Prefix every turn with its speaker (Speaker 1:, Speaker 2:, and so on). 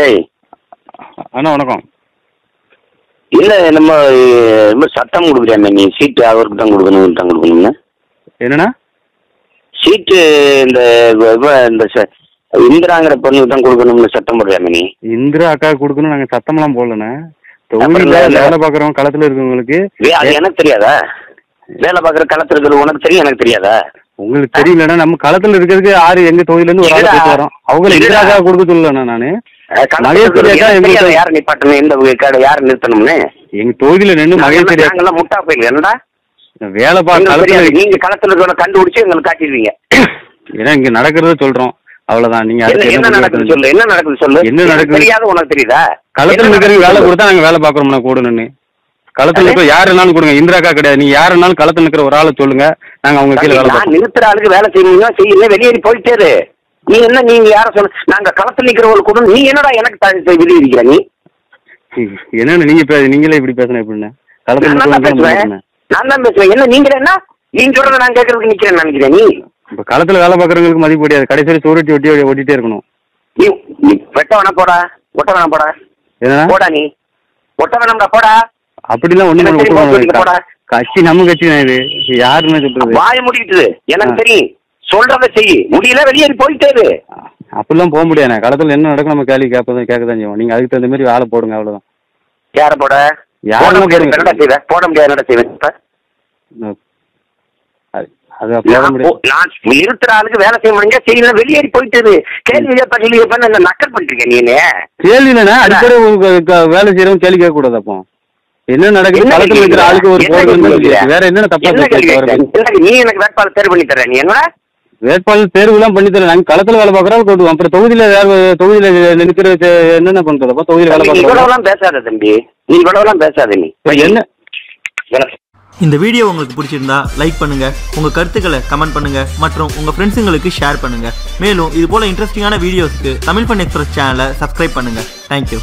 Speaker 1: ஏய்.
Speaker 2: அண்ணா வணக்கம்.
Speaker 1: இல்ல நம்ம சட்டம் கொடுக்குறியாமே நீ சீட்டு அவருக்கு தான் கொடுக்கணும் தான் கொடுக்கணும்னு.
Speaker 2: என்னண்ணா?
Speaker 1: சீட்டு இந்த இந்த ச- இந்திராங்கிற பொண்ணுக்கு தான் கொடுக்கணும்னு சட்டம் போடுறியாமே நீ?
Speaker 2: இந்திரா அக்கா கொடுக்கணும் நாங்கள் சத்தமெல்லாம் போடலண்ணே.
Speaker 1: அப்புறம்
Speaker 2: தொகுதியில்
Speaker 1: என்ன?
Speaker 2: வேலை பார்க்குறவங்க களத்தில் இருக்கவங்களுக்கு
Speaker 1: வே- அது எனக்கு தெரியாதா? வேலை பார்க்குற களத்தில் இருக்கிறது உனக்கு தெரியும் எனக்கு தெரியாதா?
Speaker 2: உங்களுக்கு தெரியலண்ணா நம்ம களத்தில் இருக்கிறதுக்கு ஆறு எங்க தொகுதியிலேருந்து ஒரு ஆள். போயிட்டு வரோம். அவங்க
Speaker 1: இல்லடா.
Speaker 2: இந்திரா அக்கா கொடுக்க சொல்லலண்ணா நான்.
Speaker 1: யாரை நிப்பாட்டணும்? எந்த கடை? யாரை நிறுத்தணும்னு?
Speaker 2: எங்க தொகுதியில் நின்று மகேஸ்வரி
Speaker 1: முட்டா போயிடல என்னடா?
Speaker 2: வேலை பார்க்க
Speaker 1: நீங்க களத்துல இருக்கிறவன கண்டுபிடிச்சு எங்களுக்கு காட்டிடுவீங்க.
Speaker 2: ஏன்னா இங்க நடக்கிறத சொல்றோம். அவ்வளவுதான். நீங்க
Speaker 1: என்ன நடக்குது சொல்லு? என்ன நடக்குது சொல்லு?
Speaker 2: என்ன நடக்குது?
Speaker 1: தெரியாத உனக்கு தெரியுதா?
Speaker 2: களத்தில் இருக்கிறவங்க வேலை கொடுத்தா நாங்க வேலை பார்க்குறோம்னா கூட நின்று களத்தில்? இருக்கிற யார் வேணாலும் கொடுங்க. இந்திரா அக்கா கிடையாது. நீங்க யார் வேணாலும் களத்தில் இருக்கிற ஒரு ஆளை சொல்லுங்க. நாங்க அவங்க கீழே வேலை
Speaker 1: நான்
Speaker 2: பார்ப்போம்.
Speaker 1: நிறுத்துற ஆளுக்கு வேலை செய்யணும் செய்யல வெளியேறி போயிட்டே இரு. நீ என்ன நீங்க யார சொல்ல நாங்க களத்தில் நிக்கிறவங்களுக்கு கூட நீ என்னடா எனக்கு த- வெளியே இருக்கிற? நீ?
Speaker 2: என்னன்னு நீங்க பே- நீங்களே இப்படி பேசணும் எப்படின்னு களத்தில்
Speaker 1: நான் தான்
Speaker 2: இருக்கிறவங்க
Speaker 1: பேசுவேன்.
Speaker 2: பேசணும்.
Speaker 1: நான் தான் பேசுவேன். என்ன நீங்க என்ன? நீங்க சொல்றத நான் கேட்கறதுக்கு நிக்கிறேன் நினைக்கிறேன். நீ?
Speaker 2: இப்ப களத்துல வேலை பார்க்கறவங்களுக்கு மதிப்பு கிடையாது. கடைசியில் சோறுட்டி ஒட்டி ஒட்டிட்டே இருக்கணும்.
Speaker 1: நீ நீ வெட்ட வேணா போடா. ஒட்ட வேணா போடா.
Speaker 2: ஏன்னா
Speaker 1: போடா நீ. ஒட்ட வேணாம்டா போடா.
Speaker 2: அப்படிலாம் ஒண்ணு. கட்சி நம்ம கட்சி தான் இது யாருன்னு சொல்றது?
Speaker 1: வாய முடிக்கிட்டு எனக்கு. தெரியும் சொல்றத செய். முடியல வெளியேறி போயிட்டே இரு.
Speaker 2: அப்படிலாம் போக முடியாது. களத்துல என்ன நடக்கும் நம்ம கேள்வி கேட்பதான் கேட்க தான் செய்வோம். நீங்க அதுக்கு தகுந்த மாதிரி வேலை போடுங்க அவ்வளவுதான்.
Speaker 1: யார போட?
Speaker 2: யாரை
Speaker 1: போட முடியாது.
Speaker 2: போடுங்க.
Speaker 1: போட முடியாது. என்னடா செய்வேன் நான் நான் நிறுத்துற ஆளுக்கு வேலை செய்ய முடிஞ்சா செய்யல வெளியேறி போயிட்டு கேள்வி கேட்ப நக்கல் பண்ணிருக்கேன் நீ
Speaker 2: கேள்வி இல்லைன்னா அடிக்கடி வேலை செய்யறவங்க கேள்வி கேட்க கூடாது அப்போ. என்ன நடக்குது? இருக்கிற ஆளுக்கு ஒரு? வேற தப்பா
Speaker 1: என்ன? என்ன நீ எனக்கு வேட்பாளர் தேர்வு பண்ணி தர நீ என்ன?
Speaker 2: வேட்பாளர் தேர்வு எல்லாம் பண்ணி தரேன் நாங்க களத்துல வேலை பார்க்கறோம் கொண்டு அப்புறம் தொகுதியில வேற தொகுதியில நிற்கிற என்னென்ன பண்றது? அப்போ தொகுதியில வேலை
Speaker 1: நீ
Speaker 2: பார்க்கறோம்
Speaker 1: இவ்வளவுலாம் பேசாத தம்பி. நீ இவ்வளவுலாம் பேசாத நீ.
Speaker 2: என்ன?
Speaker 3: இந்த வீடியோ உங்களுக்கு பிடிச்சிருந்தா லைக் பண்ணுங்க உங்க கருத்துக்களை கமெண்ட் பண்ணுங்க மற்றும் உங்க ஃப்ரெண்ட்ஸுங்களுக்கு ஷேர் பண்ணுங்க. மேலும் இது போல இன்ட்ரெஸ்டிங்கான வீடியோஸ்க்கு தமிழ் பண்ண எக்ஸ்பிரஸ் சேனலை சப்ஸ்கிரைப் பண்ணுங்க. தேங்க்யூ